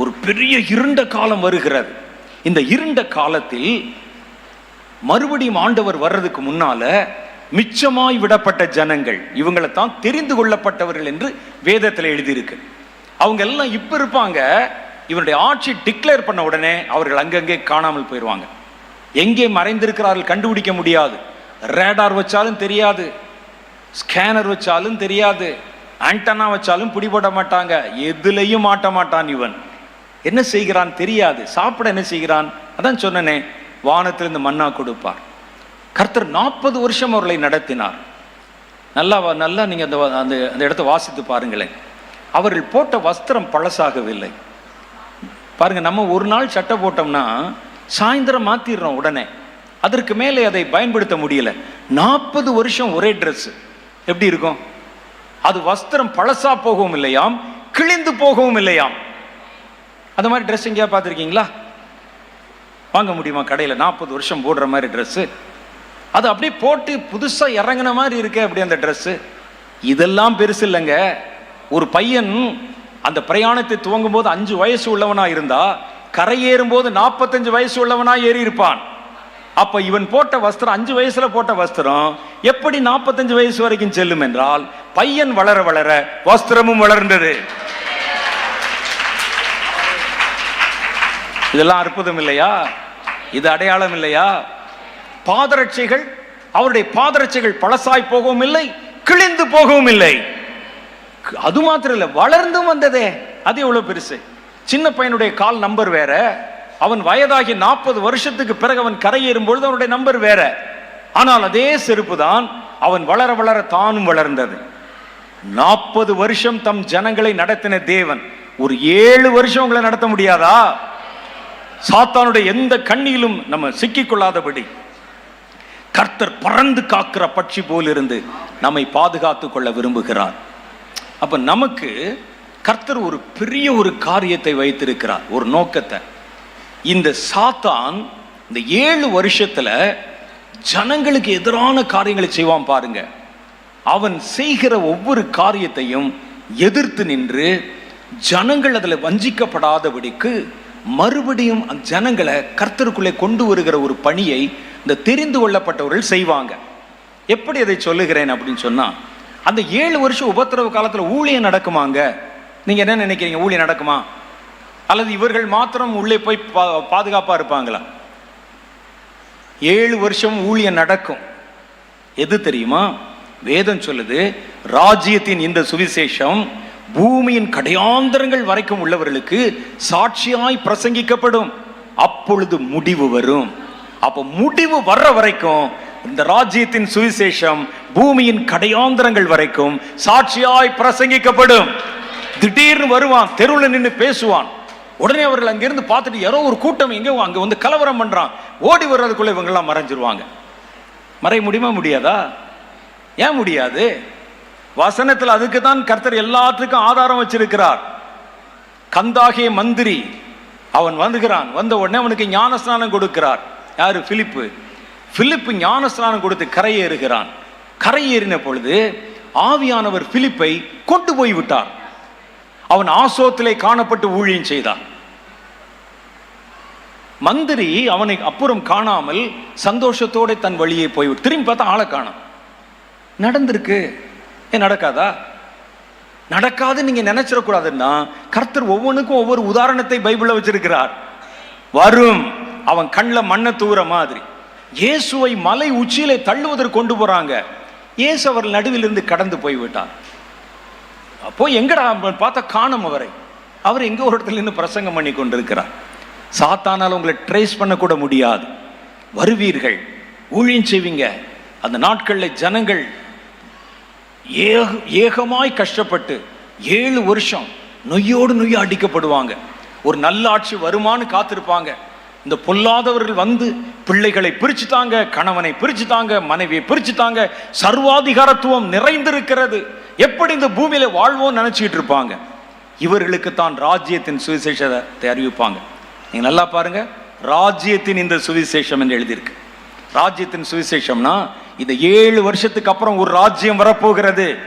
ஒரு பெரிய இருண்ட காலம் வருகிறது. இந்த இருண்ட காலத்தில் மறுபடியும் ஆண்டவர் வர்றதுக்கு முன்னால மிச்சமாய் விடப்பட்ட ஜனங்கள் இவங்களை தான் தெரிந்து கொள்ளப்பட்டவர்கள் என்று வேதத்தில் எழுதியிருக்கு. அவங்க எல்லாம் இப்ப இருப்பாங்க இவருடைய ஆட்சி டிக்ளேர் பண்ண உடனே அவர்கள் அங்கங்கே காணாமல் போயிடுவாங்க எங்கே மறைந்திருக்கிறார்கள் கண்டுபிடிக்க முடியாது. ரேடார் வச்சாலும் தெரியாது. ஸ்கேனர் வச்சாலும் தெரியாது. ஆண்டனா வச்சாலும் பிடிபட மாட்டாங்க. எதுலையும் மாட்ட மாட்டான் இவன். என்ன செய்கிறான் தெரியாது. சாப்பிட என்ன செய்கிறான்? அதான் சொன்னனே வானத்திலிருந்து மன்னா கொடுப்பார். கர்த்தர் நாற்பது வருஷம் அவர்களை நடத்தினார். நல்லா நல்லா நீங்கள் அந்த அந்த அந்த இடத்த வாசித்து பாருங்களேன். அவர்கள் போட்ட வஸ்திரம் பழசாகவில்லை. பாருங்க நம்ம ஒரு நாள் சட்டை போட்டோம்னா சாயந்தரம் மாத்திடுறோம் உடனே. அதற்கு மேலே அதை பயன்படுத்த முடியல. நாற்பது வருஷம் ஒரே ட்ரெஸ்ஸு எப்படி இருக்கும்? அது வஸ்திரம் பழசா போகவும் இல்லையாம் கிழிந்து போகவும் இல்லையாம். அந்த மாதிரி ட்ரெஸ் எங்கேயா பார்த்துருக்கீங்களா? வாங்க முடியுமா கடையில்? நாற்பது வருஷம் போடுற மாதிரி ட்ரெஸ்ஸு அது அப்படியே போட்டு புதுசாக இறங்கின மாதிரி இருக்கே அப்படி அந்த ட்ரெஸ்ஸு இதெல்லாம் பெருசு இல்லைங்க. ஒரு பையன் அந்த பிரயாணத்தை துவங்கும் போது அஞ்சு வயசு உள்ளவனா இருந்தா கரையேறும் போது நாற்பத்தஞ்சு வயசு உள்ளவனா ஏறி இருப்பான் அப்ப இவன் போட்ட வஸ்திரம் அஞ்சு வயசுல போட்ட வஸ்திரம் எப்படி நாற்பத்தஞ்சு வயசு வரைக்கும் செல்லும் என்றால் பையன் வளர வளர வஸ்திரமும் வளர்ந்தது. இதெல்லாம் அற்புதம் இல்லையா? இது அடையாளம் இல்லையா? பாதரட்சைகள் அவருடைய பாதரட்சைகள் பழசாய் போகவும் இல்லை கிழிந்து போகவும் இல்லை. அது மாத்திரம் இல்லை வளர்ந்தும் வந்ததே. அது எவ்வளவு பெருசு. சின்ன பையனுடைய கால் நம்பர் வேற. அவன் வயதாகி நாற்பது வருஷத்துக்கு பிறகு அவன் கரையேறும் பொழுது அவனுடைய நம்பர் வேற. ஆனால் அதே செருப்பு தான் அவன் வளர வளர தானும் வளர்ந்தது. நாற்பது வருஷம் தம் ஜனங்களை நடத்தின தேவன் ஒரு ஏழு வருஷம் உங்களை நடத்த முடியாதா? சாத்தானுடைய எந்த கண்ணியிலும் நம்ம சிக்கிக்கொள்ளாதபடி கர்த்தர் பறந்து காக்கிற பட்சி போலிருந்து நம்மை பாதுகாத்து கொள்ள விரும்புகிறார். அப்ப நமக்கு கர்த்தர் ஒரு பெரிய ஒரு காரியத்தை வைத்திருக்கிறார். ஒரு நோக்கத்தை. இந்த சாத்தான் இந்த ஏழு வருஷத்துல ஜனங்களுக்கு எதிரான காரியங்களை செய்வான் பாருங்க. அவன் செய்கிற ஒவ்வொரு காரியத்தையும் எதிர்த்து நின்று ஜனங்கள் அதில் வஞ்சிக்கப்படாதபடிக்கு மறுபடியும் ஜனங்களை கர்த்தருக்குள்ளே கொண்டு வருகிற ஒரு பணியை இந்த தெரிந்து கொள்ளப்பட்டவர்கள் செய்வாங்க. எப்படி அதை சொல்லுகிறேன் அப்படின்னு சொன்னால் அந்த ஏழு வருஷம் உபத்திரவு காலத்தில் ஊழியம் நடக்குமாங்க? நீங்கள் என்ன நினைக்கிறீங்க ஊழியம் நடக்குமா? அல்லது இவர்கள் மாத்திரம் உள்ளே போய் பா- பாதுகாப்பாக இருப்பாங்களா? ஏழு வருஷம் ஊழியம் நடக்கும். எது தெரியுமா? வேதம் சொல்லுது ராஜ்யத்தின் இந்த சுவிசேஷம் பூமியின் கடையாந்தரங்கள் வரைக்கும் உள்ளவர்களுக்கு சாட்சியாய் பிரசங்கிக்கப்படும். அப்பொழுது முடிவு வரும். அப்ப முடிவு வர்ற வரைக்கும் இந்த ராஜ்யத்தின் சுவிசேஷம் பூமியின் கடையாந்திரங்கள் வரைக்கும் சாட்சியாய் பிரசங்கிக்கப்படும். திடீர்னு வருவான் தெருவில் நின்று பேசுவான். உடனே அவர்கள் அங்கிருந்து பார்த்துட்டு யாரோ ஒரு கூட்டம் எங்கே அங்க வந்து கலவரம் பண்றான். ஓடி வர்றதுக்குள்ள இவங்கெல்லாம் மறைஞ்சிருவாங்க. மறைய முடியுமா முடியாதா? ஏன் முடியாது? வசனத்தில் அதுக்கு தான் கர்த்தர் எல்லாத்துக்கும் ஆதாரம் வச்சிருக்கிறார். கந்தாகிய மந்திரி அவன் வந்துகிறான். வந்த உடனே அவனுக்கு ஞானஸ்நானம் கொடுக்கிறார். யாரு? பிலிப்பு. பிலிப்பு ஞானஸ்நானம் கொடுத்து கரையேறுகிறான். கரையேறின பொழுது ஆவியானவர் பிலிப்பை கொண்டு போய் விட்டார். அவன் ஆசோத்திலே காணப்பட்டு ஊழியம் செய்தான். மந்திரி அவனை அப்புறம் காணாமல் சந்தோஷத்தோட தன் வழியே போய் திரும்பி பார்த்தா ஆளை காணும். நடந்திருக்கு. ஏன் நடக்காதா? நடக்காது நீங்க நினைச்சிடக்கூடாதுன்னா கர்த்தர் ஒவ்வொன்றுக்கும் ஒவ்வொரு உதாரணத்தை பைபிளில் வச்சிருக்கிறார். வரும். அவன் கண்ணில் மண்ணை தூர மாதிரி. இயேசுவை மலை உச்சியிலே தள்ளுவதற்கு கொண்டு போறாங்க. இயேசு அவர் நடுவிலிருந்து கடந்து போய்விட்டார். அப்போ எங்கடா பார்த்தா காணும் அவரை? அவர் எங்கே ஒரு இடத்துல நின்று பிரசங்கம் பண்ணி கொண்டிருக்கிறார். சாத்தானால் உங்களை ட்ரேஸ் பண்ணக்கூட முடியாது. வருவீர்கள். ஊழியம் செய்வீங்க. அந்த நாட்களில் ஜனங்கள் ஏக ஏகமாய் கஷ்டப்பட்டு ஏழு வருஷம் நொய்யோடு நொய்ய அடிக்கப்படுவாங்க. ஒரு நல்ல ஆட்சி வருமான்னு காத்திருப்பாங்க. இந்த பொல்லாதவர்கள் வந்து பிள்ளைகளை பிரிச்சுட்டாங்க கணவனை பிரிச்சுட்டாங்க மனைவியை பிரிச்சுட்டாங்க சர்வாதிகாரத்துவம் நிறைந்திருக்கிறது. எப்படி இந்த பூமியில வாழ்வோம் நினைச்சிட்டு இருப்பாங்க. இவர்களுக்கு தான் ராஜ்யத்தின் சுவிசேஷத்தை அறிவிப்பாங்க. நீங்க நல்லா பாருங்க. ராஜ்யத்தின் இந்த சுவிசேஷம் என்று எழுதியிருக்கு. ராஜ்யத்தின் சுவிசேஷம்னா இந்த ஏழு வருஷத்துக்கு அப்புறம் ஒரு ராஜ்யம் வரப்போகிறது.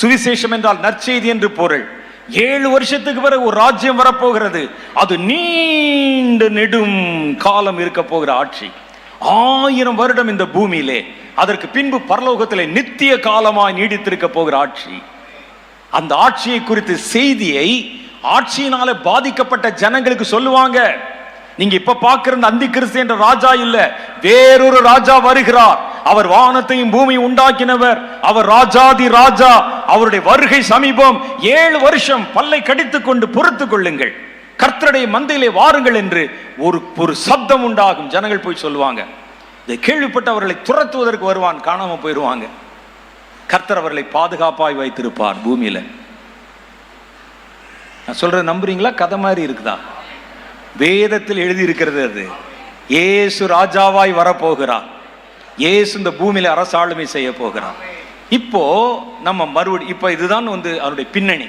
சுவிசேஷம் என்றால் நற்செய்தி என்று பொருள். ஏழு வருஷத்துக்கு பிறகு ஒரு ராஜ்யம் வரப்போகிறது. அது நீண்ட நெடும் காலம் இருக்க போகிற ஆட்சி. ஆயிரம் வருடம் இந்த பூமியிலே. அதற்கு பின்பு பரலோகத்திலே நித்திய காலமாய் நீடித்திருக்க போகிற ஆட்சி. அந்த ஆட்சியை குறித்து செய்தியை ஆட்சியினால பாதிக்கப்பட்ட ஜனங்களுக்கு சொல்லுவாங்க. நீங்க இப்ப பார்க்கிற இந்த அந்தி கிறிஸ்து என்ற ராஜா இல்ல. வேறொரு ராஜா வருகிறார். அவர் வானத்தையும் பூமியும் உண்டாக்கினவர். அவர் ராஜாதி ராஜா. அவருடைய வருகை சமீபம். ஏழு வருஷம் பல்லை கடித்துக் கொண்டு பொறுத்துக் கொள்ளுங்கள். கர்த்தருடைய மந்தையிலே வாருங்கள் என்று ஒரு ஒரு சப்தம் உண்டாகும். ஜனங்கள் போய் சொல்லுவாங்க. இதை கேள்விப்பட்டு அவர்களை துரத்துவதற்கு வருவான் காணாம போயிடுவாங்க கர்த்தர் அவர்களை பாதுகாப்பாய் வைத்திருப்பார் பூமியில. நான் சொல்றது நம்புறீங்களா? கதை மாதிரி இருக்குதா? வேதத்தில் எழுதியிருக்கிறது அது. ஏசு ராஜாவாய் வரப்போகிறார். ஏசு இந்த பூமியில அரசாளுமை செய்ய போகிறார். இப்போ நம்ம மறுபடி இப்போ இதுதான் வந்து அவருடைய பின்னணி.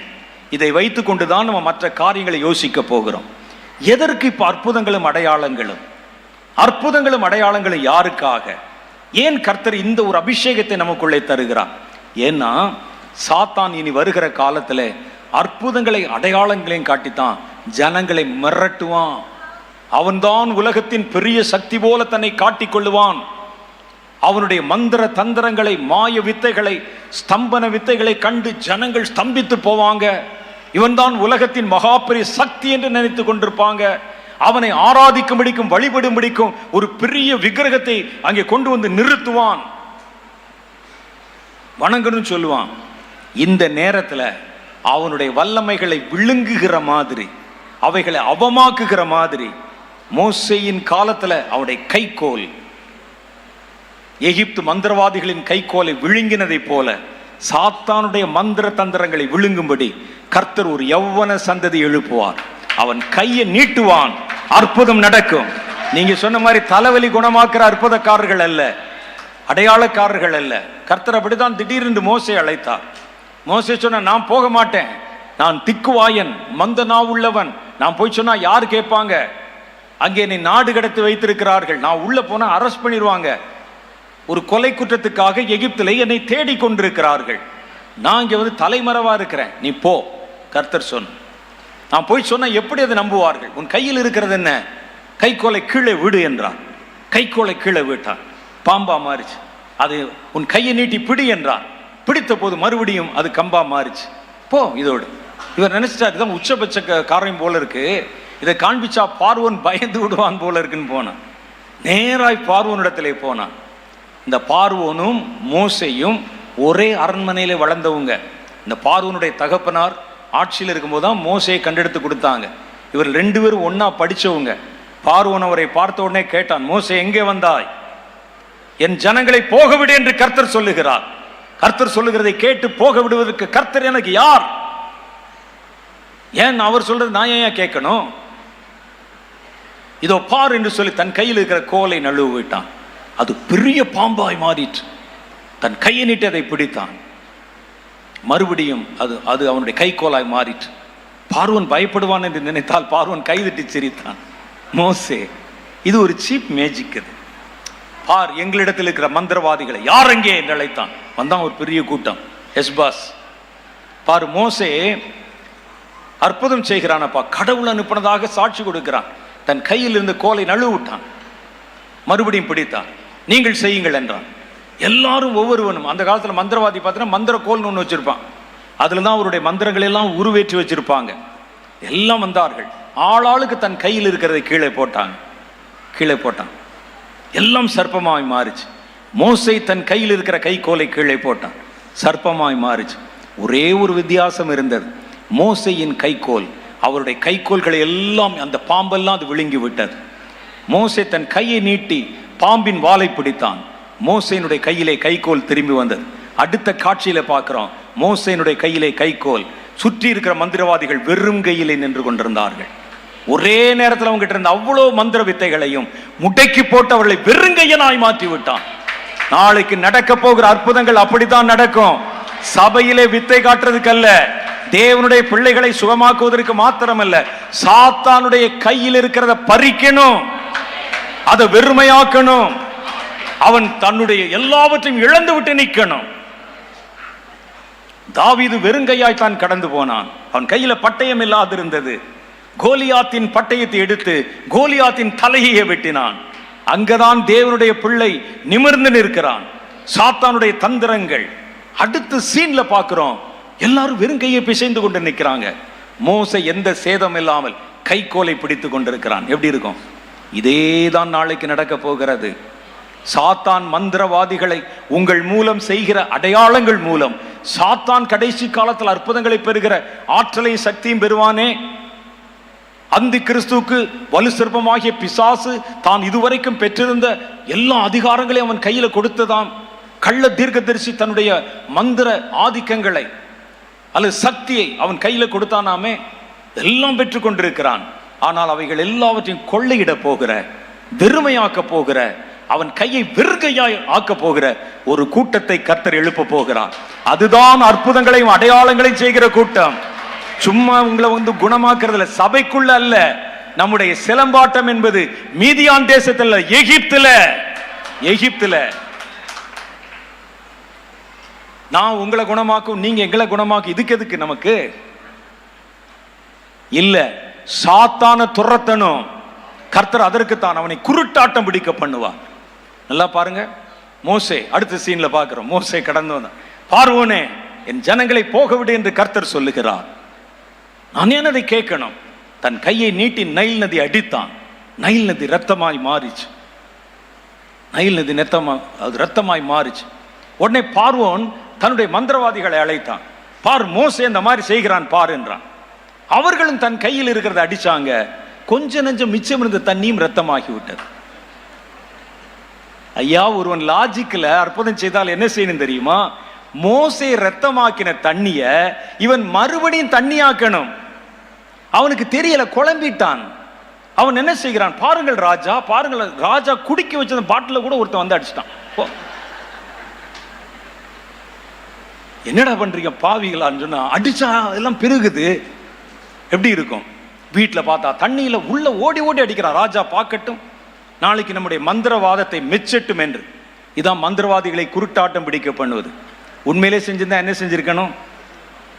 இதை வைத்துக்கொண்டு தான் நம்ம மற்ற காரியங்களை யோசிக்க போகிறோம். எதற்கு இப்போ அற்புதங்களும் அடையாளங்களும்? அற்புதங்களும் அடையாளங்களும் யாருக்காக? ஏன் கர்த்தர் இந்த ஒரு அபிஷேகத்தை நமக்குள்ளே தருகிறார்? ஏன்னா சாத்தான் இனி வருகிற காலத்தில் அற்புதங்களை அடையாளங்களையும் காட்டித்தான் ஜனங்களை மிரட்டுவான். அவன்தான் உலகத்தின் பெரிய சக்தி போல தன்னை காட்டிக் கொள்ளுவான் அவனுடைய மந்திர தந்திரங்களை மாய வித்தைகளை ஸ்தம்பன வித்தைகளை கண்டு ஜனங்கள் ஸ்தம்பித்து போவாங்க. இவன்தான் உலகத்தின் மகாபெரிய சக்தி என்று நினைத்து கொண்டிருப்பாங்க. அவனை ஆராதிக்கும்படிக்கும் வழிபடும்படிக்கும் ஒரு பெரிய விக்கிரகத்தை அங்கே கொண்டு வந்து நிறுத்துவான். வணங்கணும்னு சொல்லுவான். இந்த நேரத்தில் அவனுடைய வல்லமைகளை விழுங்குகிற மாதிரி அவைகளை அவமாக்குகிற மாதிரி மோசையின் காலத்தில் அவனுடைய கைக்கோல். எகிப்து மந்திரவாதிகளின் கைக்கோலை விழுங்கினதைப் போல சாத்தானுடைய மந்திர தந்திரங்களை விழுங்கும்படி கர்த்தர் ஒரு எவ்வன சந்ததி எழுப்புவார். அவன் கையை நீட்டுவான். அற்புதம் நடக்கும். நீங்க சொன்ன மாதிரி தலைவலி குணமாக்குற அற்புதக்காரர்கள் அல்ல. அடையாளக்காரர்கள் அல்ல. கர்த்தர் அப்படிதான் திடீரென்று மோசை அழைத்தார். மோசை சொன்ன நான் போக மாட்டேன். நான் திக்குவாயன் மந்த உள்ளவன் நான் போய் சொன்னா யார் கேட்பாங்க? அங்கே என்னை நாடு கடத்தி வைத்திருக்கிறார்கள். நான் உள்ள போனா அரெஸ்ட் பண்ணிடுவாங்க ஒரு கொலை குற்றத்துக்காக எகிப்தில் என்னை தேடி கொண்டிருக்கிறார்கள். நான் இங்கே வந்து தலைமறைவாக இருக்கிறேன். நீ போ. கர்த்தர் சொன்ன நான் போய் சொன்னால் எப்படி அதை நம்புவார்கள்? உன் கையில் இருக்கிறது என்ன? கைக்கோலை கீழே விடு என்றான். கைக்கோலை கீழே விட்டான். பாம்பா மாறிச்சு. அது உன் கையை நீட்டி பிடி என்றான். பிடித்த போது மறுபடியும் அது கம்பா மாறிச்சு. போ இதோடு. இவர் நினைச்சிட்டாரு இதுதான் உச்சபட்ச காரியம் போல இருக்கு. இதை காண்பிச்சா பார்வோன் பயந்து விடுவான் போல இருக்குன்னு போனான். நேராய் பார்வோனிடத்திலே போனான். இந்த பார்வோனும் மோசையும் ஒரே அரண்மனையில் வளர்ந்தவங்க. இந்த பார்வோனுடைய தகப்பனார் ஆட்சியில் இருக்கும்போது தான் மோசையை கண்டெடுத்து கொடுத்தாங்க. இவர் ரெண்டு பேரும் ஒன்றா படிச்சவங்க. பார்வன் அவரை பார்த்த உடனே கேட்டான் மோசை எங்கே வந்தாய்? என் ஜனங்களை போகவிடு என்று கர்த்தர் சொல்லுகிறார். கர்த்தர் சொல்லுகிறதை கேட்டு போக விடுவதற்கு கர்த்தர் எனக்கு யார்? ஏன் அவர் சொல்றது நான் ஏன் கேட்கணும்? இதோ பார் என்று சொல்லி தன் கையில் இருக்கிற கோலை நழுவு விட்டான். அது பெரிய பாம்பாய் மாறிற்று. தன் கையை நீட்டி அதை பிடித்தான். மறுபடியும் அது அது அவனுடைய கைக்கோலாய் மாறிற்று. பார்வன் பயப்படுவான் என்று நினைத்தால் பார்வன் கைதட்டி சிரித்தான். மோசே இது ஒரு சீப் மேஜிக் இது. பார் எங்களிடத்தில் இருக்கிற மந்திரவாதிகளை யார் எங்கே என்று அழைத்தான். வந்தான் ஒரு பெரிய கூட்டம். எஸ் பாஸ் பார் மோசே அற்புதம் செய்கிறானப்பா கடவுள் அனுப்பினதாக சாட்சி கொடுக்கிறான். தன் கையில் இருந்த கோலை நழுவிட்டான். மறுபடியும் பிடித்தான். நீங்கள் செய்யுங்கள் என்றான். எல்லாரும் ஒவ்வொருவனும் அந்த காலத்தில் மந்திரவாதி பார்த்தீங்கன்னா மந்திர கோல்னு ஒன்று வச்சிருப்பான். அதில் தான் அவருடைய மந்திரங்கள் எல்லாம் உருவேற்றி வச்சிருப்பாங்க. எல்லாம் வந்தார்கள். ஆளாளுக்கு தன் கையில் இருக்கிறதை கீழே போட்டாங்க. கீழே போட்டான். எல்லாம் சர்ப்பமாய் மாறிச்சு. மோசை தன் கையில் இருக்கிற கைகோலை கீழே போட்டான். சர்ப்பமாய் மாறிச்சு. ஒரே ஒரு வித்தியாசம் இருந்தது. மோசையின் கைக்கோல் அவருடைய கைக்கோல்களை எல்லாம் அந்த பாம்பெல்லாம் அது விழுங்கி விட்டது. மோசை தன் கையை நீட்டி பாம்பின் வாலை பிடித்தான். மோசையினுடைய கையிலே கைக்கோல் திரும்பி வந்தது. அடுத்த காட்சியில பார்க்கிறோம் மோசையினுடைய கையிலே கைக்கோல் சுற்றி இருக்கிற மந்திரவாதிகள் வெறும் கையிலே நின்று கொண்டிருந்தார்கள். ஒரே நேரத்தில் அவங்ககிட்ட இருந்த அவ்வளோ மந்திர வித்தைகளையும் முட்டைக்கு போட்டு அவர்களை வெறுங்கையனாய் மாற்றி விட்டான். நாளைக்கு நடக்க போகிற அற்புதங்கள் அப்படித்தான் நடக்கும். சபையிலே வித்தை காட்டுறதுக்கல்ல தேவனுடைய பிள்ளைகளை சுகமாக்குவதற்கு மாத்திரமல்ல சாத்தானுடைய கையில் இருக்கிறத பறிக்கணும். அதை வெறுமையாக்கணும். அவன் தன்னுடைய எல்லாவற்றையும் இழந்து விட்டு நிற்கணும். தாவிது வெறுங்கையாய் தான் கடந்து போனான். அவன் கையில பட்டயம் இல்லாதிருந்தது. கோலியாத்தின் பட்டயத்தை எடுத்து கோலியாத்தின் தலையை வெட்டினான். அங்கதான் தேவனுடைய பிள்ளை நிமிர்ந்து நிற்கிறான். சாத்தானுடைய தந்திரங்கள். அடுத்து சீன்ல பார்க்கிறோம். எல்லாரும் வெறும் கையை பிசைந்து கொண்டு நிற்கிறாங்க. மோசை எந்த சேதம் இல்லாமல் கைக்கோலை பிடித்து கொண்டிருக்கிறான். எப்படி இருக்கும்? இதே தான் நாளைக்கு நடக்க போகிறது. சாத்தான் மந்திரவாதிகளை உங்கள் மூலம் செய்கிற அடையாளங்கள் மூலம் சாத்தான் கடைசி காலத்தில் அற்புதங்களை பெறுகிற ஆற்றலையும் சக்தியும் பெறுவானே. அந்தி கிறிஸ்துவுக்கு வலு சிற்பமாகிய பிசாசு தான் இதுவரைக்கும் பெற்றிருந்த எல்லா அதிகாரங்களையும் அவன் கையில் கொடுத்ததாம். கள்ள தீர்க்கதரிசி தன்னுடைய மந்திர ஆதிக்கங்களை அல்லது சக்தியை அவன் கையில் கொடுத்தானாமே எல்லாம் பெற்றுக் கொண்டிருக்கிறான். ஆனால் அவைகள் எல்லாவற்றையும் கொள்ளையிட போகிற வெறுமையாக்க போகிற அவன் கையை வெறுகையாய் ஆக்க போகிற ஒரு கூட்டத்தை கர்த்தர் எழுப்ப போகிறார். அதுதான் அற்புதங்களையும் அடையாளங்களையும் செய்கிற கூட்டம். சும்மா உங்களை வந்து குணமாக்குறதுல சபைக்குள்ள அல்ல. நம்முடைய சிலம்பாட்டம் என்பது மீதியான் தேசத்தில் எகிப்துல. எகிப்துல. நான் உங்களை குணமாக்கும் நீங்க எங்களை குணமாக்கும் இதுக்கு எதுக்கு நமக்கு? இல்ல சாத்தான துரத்தனும் கர்த்தர் அதற்குத்தான் அவனை குருட்டாட்டம் பிடிக்க பண்ணுவான் நல்லா பாருங்க. மோசே அடுத்த சீன்ல பார்க்குறோம். மோசே கடந்து வந்தான் பார்வோனே என் ஜனங்களை போக விடு என்று கர்த்தர் சொல்லுகிறார். நான் ஏன் அதை கேட்கணும்? தன் கையை நீட்டி நைல் நதி அடித்தான். நைல் நதி ரத்தமாய் மாறிச்சு. நைல் நதி நெத்தமா அது ரத்தமாய் மாறிச்சு. உடனே பார்வோன் தன்னுடைய மந்திரவாதிகளை அழைத்தான். பார் மோசே இந்த மாதிரி செய்கிறான் பார் என்றான். அவர்களும் தன் கையில் இருக்கிறத அடிச்சாங்க. கொஞ்ச நெஞ்சம் மிச்சம் இருந்த தண்ணியும் ரத்தமாகி விட்டது ஐயா ஒருவன் லாஜிக்கில் அற்புதம் செய்தால் என்ன செய்யணும் தெரியுமா? மோசே ரத்தமாக்கின தண்ணிய இவன் மறுபடியும் தண்ணியாக்கணும். அவனுக்கு தெரியல குழம்பிட்டான். அவன் என்ன செய்கிறான்? பாருங்கள் ராஜா பாருங்கள் ராஜா குடிக்க வச்ச பாட்டில கூட ஒருத்தன் வந்து அடிச்சிட்டான் போ. என்னடா பண்றீங்க பாவிகளான்னு சொன்னா அடிச்சா எல்லாம் பெருகுது. எப்படி இருக்கும்? வீட்டில் பார்த்தா தண்ணியில் உள்ள ஓடி ஓடி அடிக்கிறான் ராஜா பார்க்கட்டும். நாளைக்கு நம்முடைய மந்திரவாதத்தை மெச்சட்டும் என்று. இதான் மந்திரவாதிகளை குருட்டாட்டம் பிடிக்க பண்ணுவது. உண்மையிலே செஞ்சிருந்தா என்ன செஞ்சிருக்கணும்?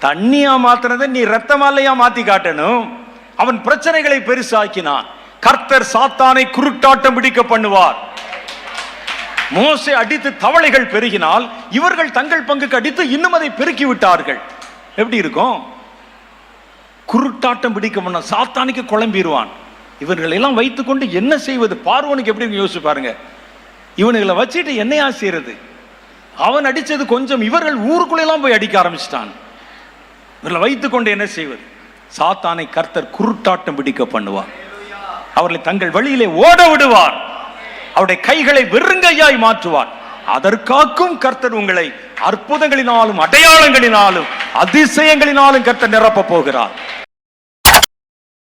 தண்ணியா மாத்தினதை நீ ரத்தமாலையா மாத்தி காட்டணும்? அவன் பிரச்சனைகளை பெருசாக்கினான். கர்த்தர் சாத்தானை குருட்டாட்டம் பிடிக்க பண்ணுவார். மோசை அடித்து தவளைகள் பெருகினால் இவர்கள் தங்கள் பங்குக்கு அடித்து இன்னும் அதை பெருக்கி விட்டார்கள். எப்படி இருக்கும்? குருட்டாட்டம் பிடிக்க பண்ண சாத்தானிக்கு குழம்பிடுவான் இவர்கள் எல்லாம் வைத்துக்கொண்டு என்ன செய்வது? பார்வனுக்கு எப்படி யோசிச்சு பாருங்க. இவனுகளை வச்சுட்டு என்னையா செய்யறது? அவன் அடிச்சது கொஞ்சம் இவர்கள் ஊருக்குள்ள எல்லாம் போய் அடிக்க ஆரம்பிச்சிட்டான். இவர்களை வைத்துக்கொண்டு என்ன செய்வது? சாத்தானை கர்த்தர் குருட்டாட்டம் பிடிக்க பண்ணுவார். அவர்களை தங்கள் வழியிலே ஓட விடுவார். அவருடைய கைகளை வெறுங்கையாய் மாற்றுவார். அதற்காக்கும் கர்த்தர் உங்களை அற்புதங்களினாலும் அடையாளங்களினாலும் அதிசயங்களினாலும் கர்த்தர் நிரப்ப போகிறார்.